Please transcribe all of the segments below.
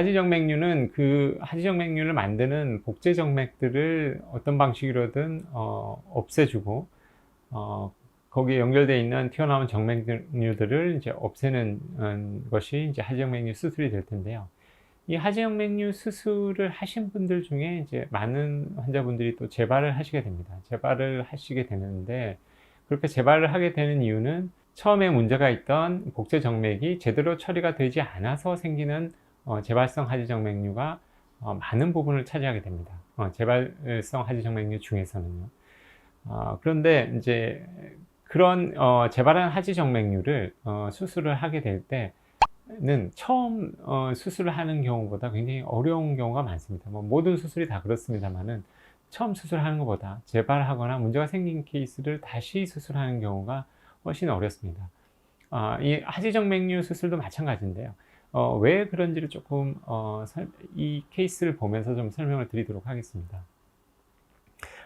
하지정맥류는 그 하지정맥류를 만드는 복제정맥들을 어떤 방식으로든 어, 없애주고 어, 거기에 연결되어 있는 튀어나온 정맥류들을 이제 없애는 음, 것이 이제 하지정맥류 수술이 될 텐데요. 이 하지정맥류 수술을 하신 분들 중에 이제 많은 환자분들이 또 재발을 하시게 됩니다. 재발을 하시게 되는데 그렇게 재발을 하게 되는 이유는 처음에 문제가 있던 복제 정맥이 제대로 처리가 되지 않아서 생기는 어, 재발성 하지정 맥류가 어, 많은 부분을 차지하게 됩니다. 어, 재발성 하지정 맥류 중에서는요. 어, 그런데 이제 그런 어, 재발한 하지정 맥류를 어, 수술을 하게 될 때는 처음 어, 수술을 하는 경우보다 굉장히 어려운 경우가 많습니다. 뭐 모든 수술이 다 그렇습니다만은 처음 수술하는 것보다 재발하거나 문제가 생긴 케이스를 다시 수술하는 경우가 훨씬 어렵습니다. 아, 이 하지정 맥류 수술도 마찬가지인데요. 어, 왜 그런지를 조금 어, 설, 이 케이스를 보면서 좀 설명을 드리도록 하겠습니다.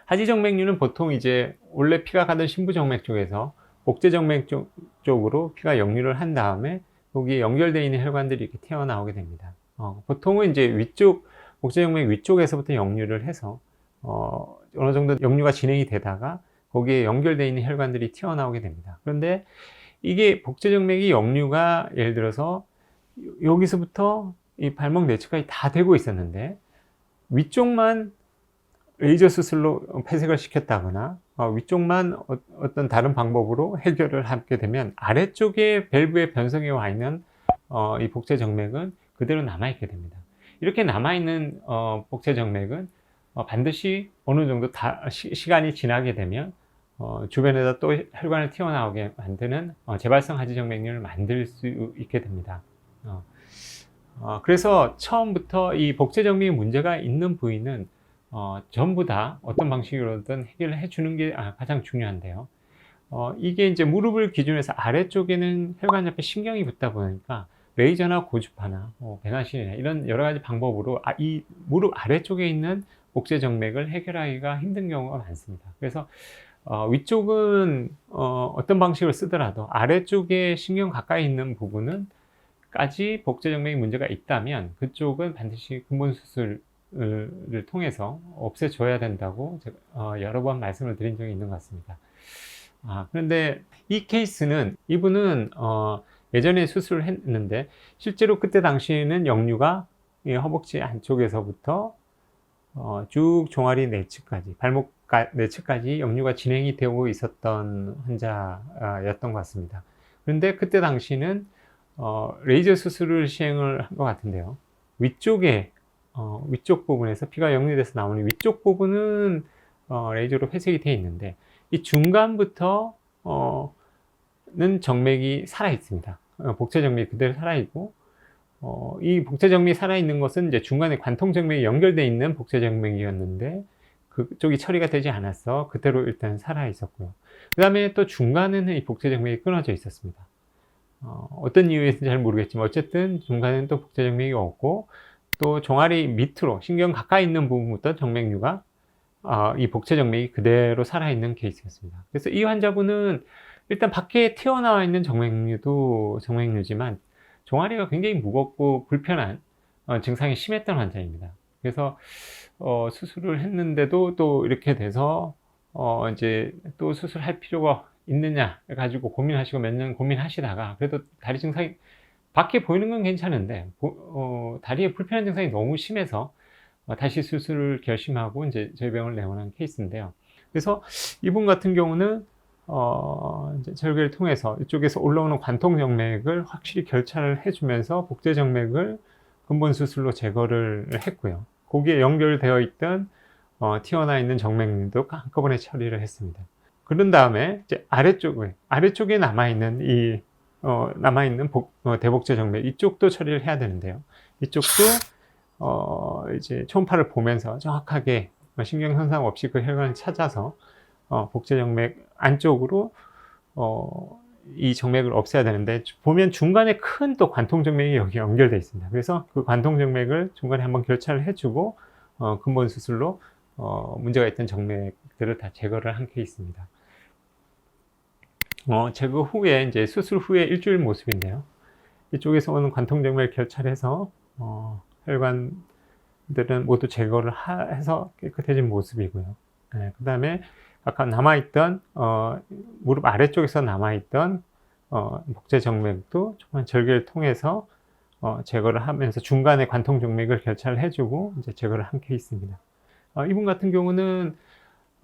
하지정맥류는 보통 이제 원래 피가 가던 신부정맥 쪽에서 복제정맥 쪽, 쪽으로 피가 역류를 한 다음에 거기에 연결되어 있는 혈관들이 이렇게 튀어나오게 됩니다. 어, 보통은 이제 위쪽 복제정맥 위쪽에서부터 역류를 해서 어, 어느 정도 역류가 진행이 되다가 거기에 연결되어 있는 혈관들이 튀어나오게 됩니다. 그런데 이게 복제정맥이 역류가 예를 들어서 여기서부터 이 발목 내측까지 다 되고 있었는데 위쪽만 레이저 수술로 폐색을 시켰다거나 어, 위쪽만 어, 떤 다른 방법으로 해결을 하게 되면 아래쪽에 밸브의 변성에 와 있는 어, 이 복제 정맥은 그대로 남아 있게 됩니다. 이렇게 남아 있는 어, 복제 정맥은 어, 반드시 어느 정도 다 시, 간이 지나게 되면 어, 주변에다 또 혈관을 튀어나오게 만드는 어, 재발성 하지 정맥류를 만들 수 있게 됩니다. 어, 어, 그래서 처음부터 이 복제정맥 문제가 있는 부위는 어, 전부 다 어떤 방식으로든 해결을 해주는 게 아, 가장 중요한데요. 어, 이게 이제 무릎을 기준해서 아래쪽에는 혈관 옆에 신경이 붙다 보니까 레이저나 고주파나 뭐 배나신이나 이런 여러 가지 방법으로 아, 이 무릎 아래쪽에 있는 복제 정맥을 해결하기가 힘든 경우가 많습니다. 그래서 어, 위쪽은 어, 어떤 방식을 쓰더라도 아래쪽에 신경 가까이 있는 부분은 까지 복제 정맥이 문제가 있다면 그쪽은 반드시 근본 수술 을 통해서 없애줘야 된다고 어, 여러 번 말씀을 드린 적이 있는 것 같습니다. 아, 그런데 이 케이스는 이분은 어, 예전에 수술을 했는데 실제로 그때 당시에는 역류가 허벅지 안쪽에서부터 어, 쭉 종아리 내측까지 발목 내측까지 역류가 진행이 되고 있었던 환자였던 것 같습니다. 그런데 그때 당시는 어, 레이저 수술을 시행을 한 것 같은데요. 위쪽에 어, 위쪽 부분에서 피가 역류돼서 나오는 위쪽 부분은 어, 레이저로 회색이 되어 있는데 이 중간부터 어, 는 정맥이 살아 있습니다. 어, 복제 정맥이 그대로 살아 있고 어, 이 복제 정맥이 살아 있는 것은 이제 중간에 관통 정맥이 연결되어 있는 복제 정맥이었는데 그쪽이 처리가 되지 않았어 그대로 일단 살아 있었고요. 그 다음에 또 중간에는 이 복제 정맥이 끊어져 있었습니다. 어, 떤 이유에서인지 잘 모르겠지만 어쨌든 중간에는 또 복제 정맥이 없고 또 종아리 밑으로 신경 가까이 있는 부분부터 정맥류가 어, 이 복체 정맥이 그대로 살아있는 케이스였습니다. 그래서 이 환자분은 일단 밖에 튀어나와 있는 정맥류도 정맥류지만 종아리가 굉장히 무겁고 불편한 어, 증상이 심했던 환자입니다. 그래서 어, 수술을 했는데도 또 이렇게 돼서 어, 이제 또 수술할 필요가 있느냐 가지고 고민하시고 몇 년 고민하시다가 그래도 다리 증상이 밖에 보이는 건 괜찮은데 어, 다리에 불편한 증상이 너무 심해서 어, 다시 수술을 결심하고 이제 저희 병원을 내원한 케이스인데요. 그래서 이분 같은 경우는 어, 이제 절개를 통해서 이쪽에서 올라오는 관통 정맥을 확실히 결찰을 해주면서 복제 정맥을 근본 수술로 제거를 했고요. 거기에 연결되어 있던 어, 튀어나 있는 정맥도 한꺼번에 처리를 했습니다. 그런 다음에 이제 아래쪽에 아래쪽에 남아 있는 이 어, 남아 있는 복, 어, 대복제 정맥 이쪽도 처리를 해야 되는데요. 이쪽도 어, 이제 초음파를 보면서 정확하게 신경 현상 없이 그 혈관을 찾아서 어, 복제 정맥 안쪽으로 어, 이 정맥을 없애야 되는데 보면 중간에 큰 또 관통 정맥이 여기 연결되어 있습니다. 그래서 그 관통 정맥을 중간에 한번 결찰을 해주고 어, 근본 수술로 어, 문제가 있던 정맥들을 다 제거를 한 케이스입니다. 어, 제거 후에 이제 수술 후에 일주일 모습인데요. 이쪽에서 오는 관통정맥 결찰해서 어, 혈관들은 모두 제거를 하- 해서 깨끗해진 모습이고요. 그 다음에 아까 남아있던 어, 무릎 아래쪽에서 남아있던 어, 복제 정맥도 조그만 절개를 통해서 어, 제거를 하면서 중간에 관통 정맥을 결찰을 해주고 이제 제거를 한 케이스입니다. 어, 이분 같은 경우는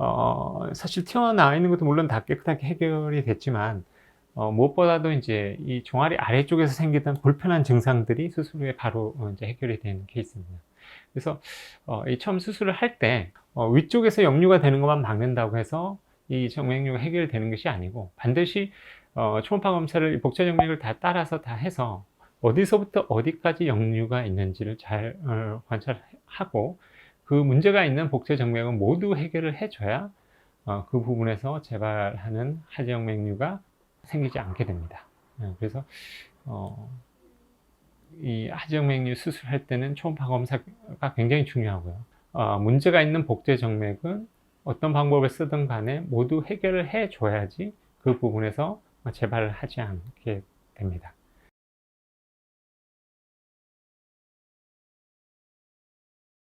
어, 사실 튀어나와 있는 것도 물론 다 깨끗하게 해결이 됐지만 어, 무엇보다도 이제 이 종아리 아래쪽에서 생기던 불편한 증상들이 수술 후에 바로 어, 이제 해결이 되는 케이스입니다. 그래서 어, 이 처음 수술을 할때 어, 위쪽에서 역류가 되는 것만 막는다고 해서 이 정맥류가 해결되는 것이 아니고 반드시 어, 초음파 검사를 이 복제 정맥을 다 따라서 다 해서 어디서부터 어디까지 역류가 있는지를 잘 어, 관찰하고 그 문제가 있는 복제 정맥은 모두 해결을 해줘야 어, 그 부분에서 재발하는 하지정맥류가 생기지 않게 됩니다. 예, 그래서 어, 이 하지정맥류 수술할 때는 초음파 검사가 굉장히 중요하고요. 어, 문제가 있는 복제 정맥은 어떤 방법을 쓰든 간에 모두 해결을 해줘야지 그 부분에서 재발을 하지 않게 됩니다.